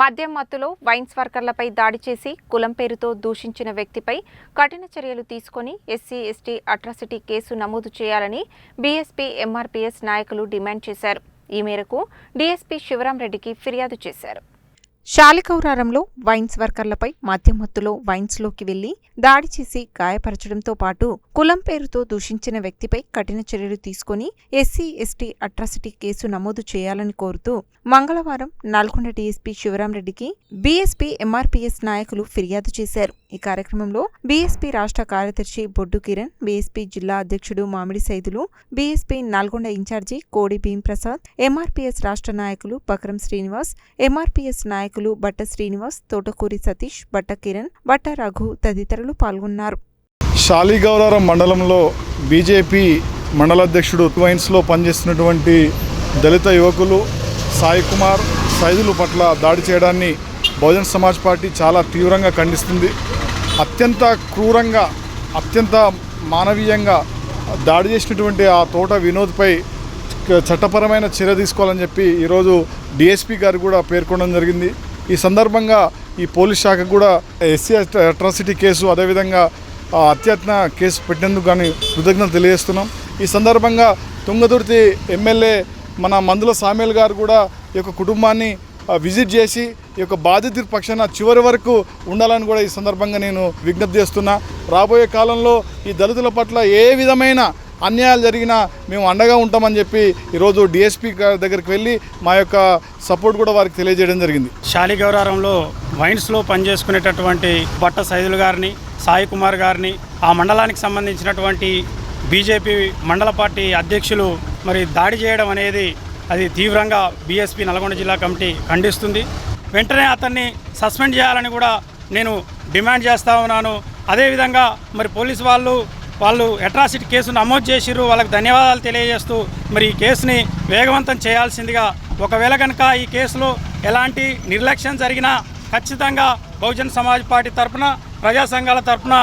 మద్యం మత్తులో వైన్స్ వర్కర్లపై దాడి చేసి కులం పేరుతో దూషించిన వ్యక్తిపై కఠిన చర్యలు తీసుకొని ఎస్సీ ఎస్టీ అట్రాసిటీ కేసు నమోదు చేయాలని బీఎస్పీ ఎంఆర్పీఎస్ నాయకులు డిమాండ్ చేశారు. ఈ మేరకు డీఎస్పీ శివరాం రెడ్డికి ఫిర్యాదు చేశారు. శాలికౌరారంలో వైన్స్ వర్కర్లపై మద్యమత్తులో వైన్స్లోకి వెళ్ళి దాడి చేసి గాయపరచడంతో పాటు కులం పేరుతో దూషించిన వ్యక్తిపై కఠిన చర్యలు తీసుకుని ఎస్సీ ఎస్టీ అట్రాసిటీ కేసు నమోదు చేయాలని కోరుతూ మంగళవారం నల్గొండ డీఎస్పీ శివరాంరెడ్డికి బీఎస్పీ ఎంఆర్పీఎస్ నాయకులు ఫిర్యాదు చేశారు. ఈ కార్యక్రమంలో బీఎస్పీ రాష్ట్ర కార్యదర్శి బొడ్డు కిరణ్ బీఎస్పీ జిల్లా అధ్యక్షుడు మామిడి సైదులు బీఎస్పీ నల్గొండ ఇన్ఛార్జి కోడి భీంప్రసాద్ ఎంఆర్పీఎస్ రాష్ట్ర నాయకులు బక్రం శ్రీనివాస్ ఎంఆర్పీఎస్ నాయకులు బట్ట శ్రీనివాస్ తోటకూరి సతీష్ బట్ట కిరణ్ బట్ట రఘు తదితరులు పాల్గొన్నారు. శాలిగౌరారం మండలంలో బీజేపీ మండలాధ్యక్షుడు వైన్స్లో పనిచేస్తున్నటువంటి దళిత యువకులు సాయి కుమార్ సైదులు పట్ల దాడి చేయడాన్ని బహుజన్ సమాజ్ పార్టీ చాలా తీవ్రంగా ఖండిస్తుంది. అత్యంత క్రూరంగా అత్యంత మానవీయంగా దాడి చేసినటువంటి ఆ తోట వినోద్పై చట్టపరమైన చర్య తీసుకోవాలని చెప్పి ఈరోజు డిఎస్పీ గారు కూడా పేర్కొనడం జరిగింది. ఈ సందర్భంగా ఈ పోలీస్ శాఖకు కూడా ఎస్సీ అట్రాసిటీ కేసు అదేవిధంగా అత్యత్న కేసు పెట్టినందుకు కానీ కృతజ్ఞత తెలియజేస్తున్నాం. ఈ సందర్భంగా తుంగదుర్తి ఎమ్మెల్యే మన మందుల సామేల్ గారు కూడా ఈ యొక్క కుటుంబాన్ని విజిట్ చేసి ఈ యొక్క బాధితుల పక్షాన చివరి వరకు ఉండాలని కూడా ఈ సందర్భంగా నేను విజ్ఞప్తి చేస్తున్నా. రాబోయే కాలంలో ఈ దళితుల పట్ల ఏ విధమైన అన్యాయాలు జరిగినా మేము అండగా ఉంటామని చెప్పి ఈరోజు డిఎస్పీ దగ్గరికి వెళ్ళి మా యొక్క సపోర్ట్ కూడా వారికి తెలియజేయడం జరిగింది. శాలిగౌరారంలో వైన్స్లో పనిచేసుకునేటటువంటి బట్ట సైదులు గారిని సాయి కుమార్ గారిని ఆ మండలానికి సంబంధించినటువంటి బీజేపీ మండల పార్టీ అధ్యక్షులు మరి దాడి చేయడం అనేది అది తీవ్రంగా బీఎస్పీ నల్గొండ జిల్లా కమిటీ ఖండిస్తుంది. వెంటనే అతన్ని సస్పెండ్ చేయాలని కూడా నేను డిమాండ్ చేస్తూ ఉన్నాను. అదేవిధంగా మరి పోలీసు వాళ్ళు వాళ్ళు అట్రాసిటీ కేసు నమోదు చేసిర్రు. వాళ్ళకి ధన్యవాదాలు తెలియజేస్తూ మరి ఈ కేసుని వేగవంతం చేయాల్సిందిగా ఒకవేళ కనుక ఈ కేసులో ఎలాంటి నిర్లక్ష్యం జరిగినా ఖచ్చితంగా బహుజన్ సమాజ్ పార్టీ తరఫున ప్రజా సంఘాల తరఫున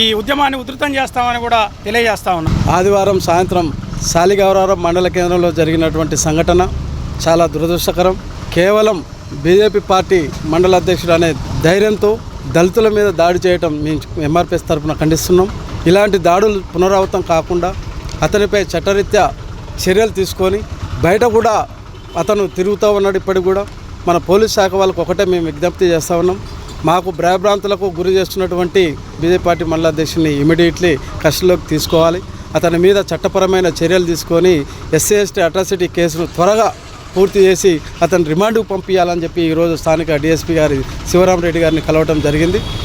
ఈ ఉద్యమాన్ని ఉధృతం చేస్తామని కూడా తెలియజేస్తా ఉన్నాం ఆదివారం సాయంత్రం శాలిగౌరారం మండల కేంద్రంలో జరిగినటువంటి సంఘటన చాలా దురదృష్టకరం. కేవలం బీజేపీ పార్టీ మండల అధ్యక్షుడు అనే ధైర్యంతో దళితుల మీద దాడి చేయటం మేము ఎంఆర్పిఎస్ తరఫున ఖండిస్తున్నాం. ఇలాంటి దాడులు పునరావృతం కాకుండా అతనిపై చట్టరీత్యా చర్యలు తీసుకొని బయట కూడా అతను తిరుగుతూ ఉన్నాడు ఇప్పటికి కూడా. మన పోలీస్ శాఖ వాళ్ళకు ఒకటే మేము విజ్ఞప్తి చేస్తూ ఉన్నాం. మాకు భయభ్రాంతులకు గురి చేస్తున్నటువంటి బీజేపీ పార్టీ మండల అధ్యక్షుని ఇమీడియట్లీ కస్టడీలోకి తీసుకోవాలి. అతని మీద చట్టపరమైన చర్యలు తీసుకొని ఎస్సీ ఎస్టీ అట్రాసిటీ కేసును త్వరగా పూర్తి చేసి అతను రిమాండ్కు పంపించాలని చెప్పి ఈరోజు స్థానిక డిఎస్పీ గారి శివరామరెడ్డి గారిని కలవడం జరిగింది.